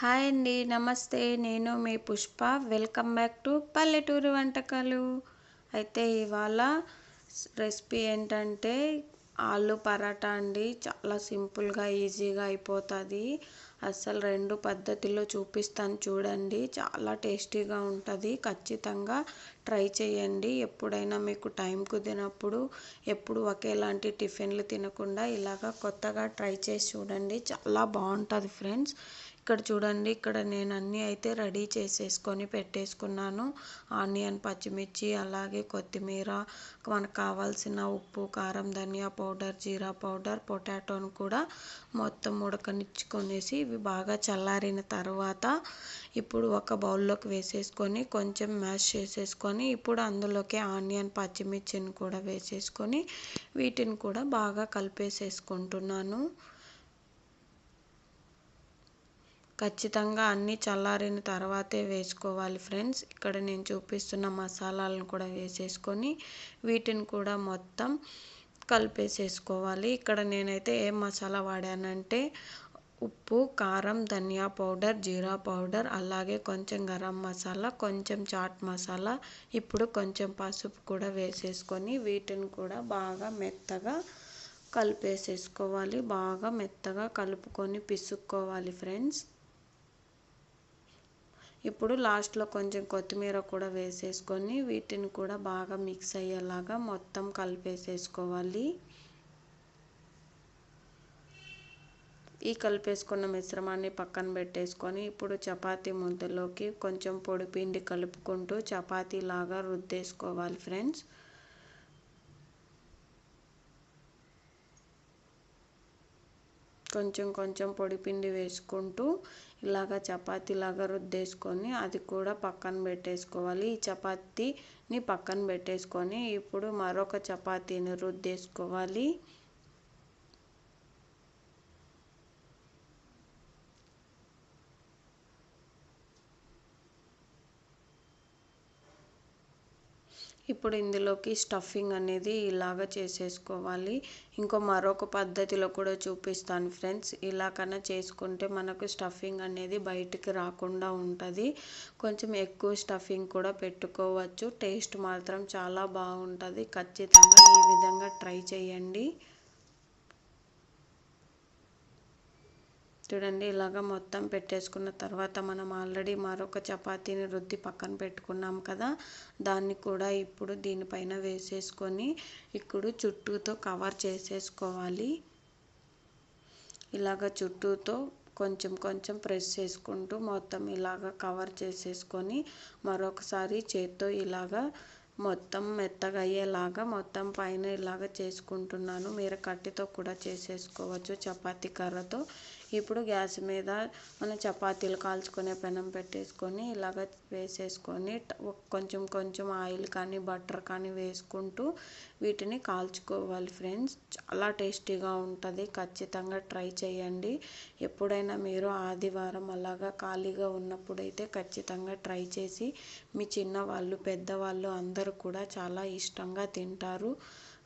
Hi అండి నమస్తే. నేను మీ పుష్ప. వెల్కమ్ బ్యాక్ టు పల్లెటూరు వంటకాలు. అయితే ఇవాళ రెసిపీ ఏంటంటే ఆలు పరాటా అండి. చాలా సింపుల్గా ఈజీగా అయిపోతుంది. అసలు రెండు పద్ధతిలో చూపిస్తాను చూడండి. చాలా టేస్టీగా ఉంటుంది. ఖచ్చితంగా ట్రై చేయండి. ఎప్పుడైనా మీకు టైం కుదిరినప్పుడు ఎప్పుడు ఒకేలాంటి టిఫిన్లు తినకుండా ఇలాగ కొత్తగా ట్రై చేసి చూడండి. చాలా బాగుంటుంది ఫ్రెండ్స్. ఇక్కడ చూడండి ఇక్కడ నేను అన్నీ అయితే రెడీ చేసేసుకొని పెట్టేసుకున్నాను. ఆనియన్ పచ్చిమిర్చి అలాగే కొత్తిమీర మనకు కావాల్సిన ఉప్పు కారం ధనియా పౌడర్ జీరా పౌడర్ పొటాటోను కూడా మొత్తం ఉడకనిచ్చుకొనేసి ఇవి బాగా చల్లారిన తర్వాత ఇప్పుడు ఒక బౌల్లోకి వేసేసుకొని కొంచెం మ్యాష్ చేసేసుకొని ఇప్పుడు అందులోకి ఆనియన్ పచ్చిమిర్చిని కూడా వేసేసుకొని వీటిని కూడా బాగా కలిపేసేసుకుంటున్నాను. ఖచ్చితంగా అన్నీ చల్లారిన తర్వాతే వేసుకోవాలి ఫ్రెండ్స్. ఇక్కడ నేను చూపిస్తున్న మసాలాలను కూడా వేసేసుకొని వీటిని కూడా మొత్తం కలిపేసేసుకోవాలి. ఇక్కడ నేనైతే ఏం మసాలా వాడానంటే ఉప్పు కారం ధనియా పౌడర్ జీరా పౌడర్ అలాగే కొంచెం గరం మసాలా కొంచెం చాట్ మసాలా ఇప్పుడు కొంచెం పసుపు కూడా వేసేసుకొని వీటిని కూడా బాగా మెత్తగా కలిపేసేసుకోవాలి. బాగా మెత్తగా కలుపుకొని పిసుక్కోవాలి ఫ్రెండ్స్. ఇప్పుడు లాస్ట్లో కొంచెం కొత్తిమీర కూడా వేసేసుకొని వీటిని కూడా బాగా మిక్స్ అయ్యేలాగా మొత్తం కలిపేసేసుకోవాలి. ఈ కలిపేసుకున్న మిశ్రమాన్ని పక్కన పెట్టేసుకొని ఇప్పుడు చపాతీ ముద్దలోకి కొంచెం పొడి పిండి కలుపుకుంటూ చపాతీలాగా రుద్దేసుకోవాలి ఫ్రెండ్స్. కొంచెం కొంచెం పొడిపిండి వేసుకుంటూ ఇలాగ చపాతీలాగా రుద్దేసుకొని అది కూడా పక్కన పెట్టేసుకోవాలి. ఈ చపాతీని పక్కన పెట్టేసుకొని ఇప్పుడు మరొక చపాతీని రుద్దేసుకోవాలి. ఇప్పుడు ఇందులోకి స్టఫింగ్ అనేది ఇలాగ చేసేసుకోవాలి. ఇంకో మరొక పద్ధతిలో కూడా చూపిస్తాను ఫ్రెండ్స్. ఇలా చేసుకుంటే మనకు స్టఫింగ్ అనేది బయటికి రాకుండా ఉంటుంది. కొంచెం ఎక్కువ స్టఫింగ్ కూడా పెట్టుకోవచ్చు. టేస్ట్ మాత్రం చాలా బాగుంటుంది. ఖచ్చితంగా ఈ విధంగా ట్రై చేయండి. చూడండి ఇలాగ మొత్తం పెట్టేసుకున్న తర్వాత మనం ఆల్రెడీ మరొక చపాతీని రుద్ది పక్కన పెట్టుకున్నాం కదా. దాన్ని కూడా ఇప్పుడు దీనిపైన వేసేసుకొని ఇప్పుడు చుట్టూతో కవర్ చేసేసుకోవాలి. ఇలాగ చుట్టూతో కొంచెం కొంచెం ప్రెస్ చేసుకుంటూ మొత్తం ఇలాగ కవర్ చేసేసుకొని మరొకసారి చేత్తో ఇలాగా మొత్తం మెత్తగా అయ్యేలాగా మొత్తం పైన ఇలాగ చేసుకుంటున్నాను. మీరు కట్టెతో కూడా చేసేసుకోవచ్చు చపాతీ కర్రతో. ఇప్పుడు గ్యాస్ మీద మనం చపాతీలు కాల్చుకునే పెనం పెట్టేసుకొని ఇలాగ వేసేసుకొని కొంచెం కొంచెం ఆయిల్ కానీ బటర్ కానీ వేసుకుంటూ వీటిని కాల్చుకోవాలి ఫ్రెండ్స్. చాలా టేస్టీగా ఉంటుంది. ఖచ్చితంగా ట్రై చేయండి. ఎప్పుడైనా మీరు ఆదివారం అలాగా ఖాళీగా ఉన్నప్పుడైతే ఖచ్చితంగా ట్రై చేసి మీ చిన్నవాళ్ళు పెద్దవాళ్ళు అందరూ కూడా చాలా ఇష్టంగా తింటారు.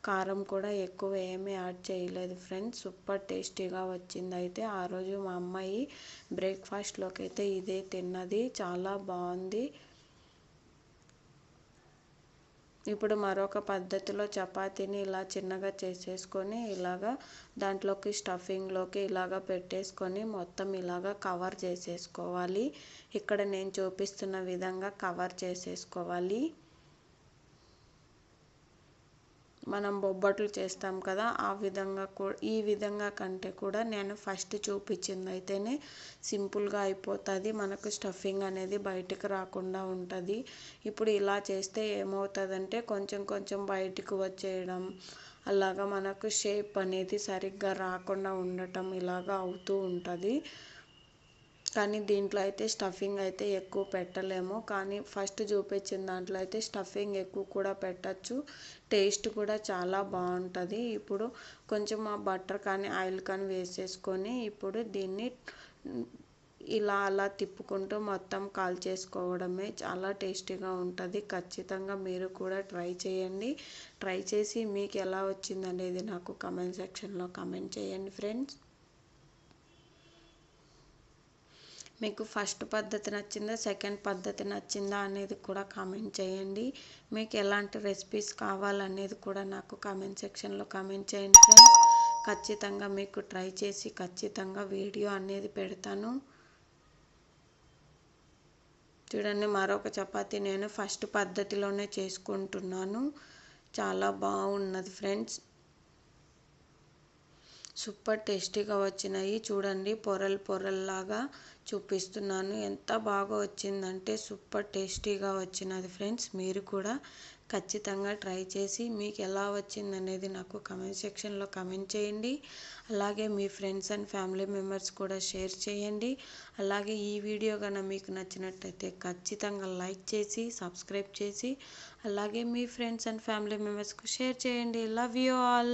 కారం కూడా ఎక్కువ ఏమీ యాడ్ చేయలేదు ఫ్రెండ్స్. సూపర్ టేస్టీగా వచ్చింది. అయితే ఆ రోజు మా అమ్మాయి బ్రేక్ఫాస్ట్లోకి అయితే ఇదే తిన్నది. చాలా బాగుంది. ఇప్పుడు మరొక పద్ధతిలో చపాతీని ఇలా చిన్నగా చేసేసుకొని ఇలాగా దాంట్లోకి స్టఫింగ్లోకి ఇలాగ పెట్టేసుకొని మొత్తం ఇలాగ కవర్ చేసేసుకోవాలి. ఇక్కడ నేను చూపిస్తున్న విధంగా కవర్ చేసేసుకోవాలి. మనం బొబ్బట్లు చేస్తాం కదా ఆ విధంగా ఈ విధంగా కంటే కూడా నేను ఫస్ట్ చూపించింది అయితేనే సింపుల్గా అయిపోతుంది. మనకు స్టఫింగ్ అనేది బయటకు రాకుండా ఉంటుంది. ఇప్పుడు ఇలా చేస్తే ఏమవుతుందంటే కొంచెం కొంచెం బయటకు వచ్చేయడం అలాగా మనకు షేప్ అనేది సరిగ్గా రాకుండా ఉండటం ఇలాగా అవుతూ ఉంటుంది. కానీ దీంట్లో అయితే స్టఫింగ్ అయితే ఎక్కువ పెట్టలేము. కానీ ఫస్ట్ చూపించిన దాంట్లో అయితే స్టఫింగ్ ఎక్కువ కూడా పెట్టచ్చు. టేస్ట్ కూడా చాలా బాగుంటుంది. ఇప్పుడు కొంచెం ఆ బటర్ కానీ ఆయిల్ కానీ వేసేసుకొని ఇప్పుడు దీన్ని ఇలా అలా తిప్పుకుంటూ మొత్తం కాల్చేసుకోవడమే చాలా టేస్టీగా ఉంటుంది. ఖచ్చితంగా మీరు కూడా ట్రై చేయండి. ట్రై చేసి మీకు ఎలా వచ్చింది అనేది నాకు కమెంట్ సెక్షన్లో కమెంట్ చేయండి ఫ్రెండ్స్ మీకు ఫస్ట్ పద్ధతి నచ్చిందా సెకండ్ పద్ధతి నచ్చిందా అనేది కూడా కామెంట్ చేయండి. మీకు ఎలాంటి రెసిపీస్ కావాలనేది కూడా నాకు కామెంట్ సెక్షన్లో కామెంట్ చేయండి ఫ్రెండ్స్. ఖచ్చితంగా మీకు ట్రై చేసి ఖచ్చితంగా వీడియో అనేది పెడతాను. చూడండి మరొక చపాతీ నేను ఫస్ట్ పద్ధతిలోనే చేసుకుంటున్నాను. చాలా బాగున్నది ఫ్రెండ్స్. సూపర్ టేస్టీగా వచ్చినాయి. చూడండి పొరలు పొరల్లాగా చూపిస్తున్నాను. ఎంత బాగా వచ్చిందంటే సూపర్ టేస్టీగా వచ్చినది ఫ్రెండ్స్. మీరు కూడా ఖచ్చితంగా ట్రై చేసి మీకు ఎలా వచ్చింది అనేది నాకు కమెంట్ సెక్షన్లో కమెంట్ చేయండి. అలాగే మీ ఫ్రెండ్స్ అండ్ ఫ్యామిలీ మెంబర్స్ కూడా షేర్ చేయండి. అలాగే ఈ వీడియో కన్నా మీకు నచ్చినట్టయితే ఖచ్చితంగా లైక్ చేసి సబ్స్క్రైబ్ చేసి అలాగే మీ ఫ్రెండ్స్ అండ్ ఫ్యామిలీ మెంబర్స్కు షేర్ చేయండి. Love you all.